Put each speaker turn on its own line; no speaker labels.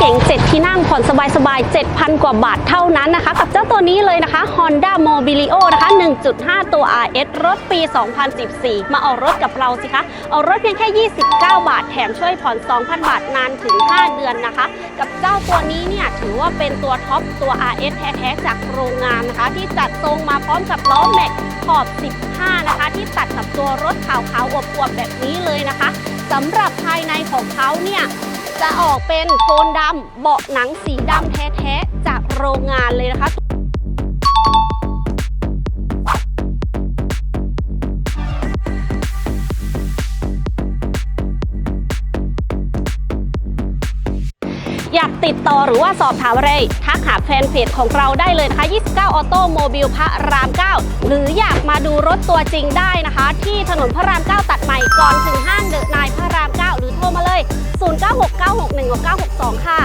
เก๋ง7 ที่นั่งผ่อนสบายๆ 7,000 กว่าบาทเท่านั้นนะคะ กับเจ้าตัวนี้เลยนะคะ Honda Mobilio นะคะ 1.5 ตัว RS รถปี 2014 มาออกรถกับเราสิคะ ออกรถเพียงแค่ 29 บาท แถมช่วยผ่อน 2,000 บาทนานถึง 5 เดือนนะคะ กับเจ้าตัวนี้เนี่ยถือว่าเป็นตัวท็อปตัว RS แท้ๆ จากโรงงานนะคะ ที่จัดทรงมาพร้อมกับล้อแม็กขอบ 15 นะคะ ที่ตัดกับตัวรถขาวๆอวบๆแบบนี้เลยนะคะสำหรับภายในของเขาเนี่ย จะออกเป็นโทนดำเบาะหนังสีดำแท้ๆ จากโรงงานเลยนะคะอยากติดต่อหรือว่าสอบถามอะไร ทักหาแฟนเพจของเราได้เลยนะคะ 29 ออโต้โมบิลพระราม 9 หรืออยากมาดูรถตัวจริงได้นะคะ ที่ถนนพระราม 9 ตัดใหม่ก่อนถึงห้างเดอะนายพระ 161962 ค่ะ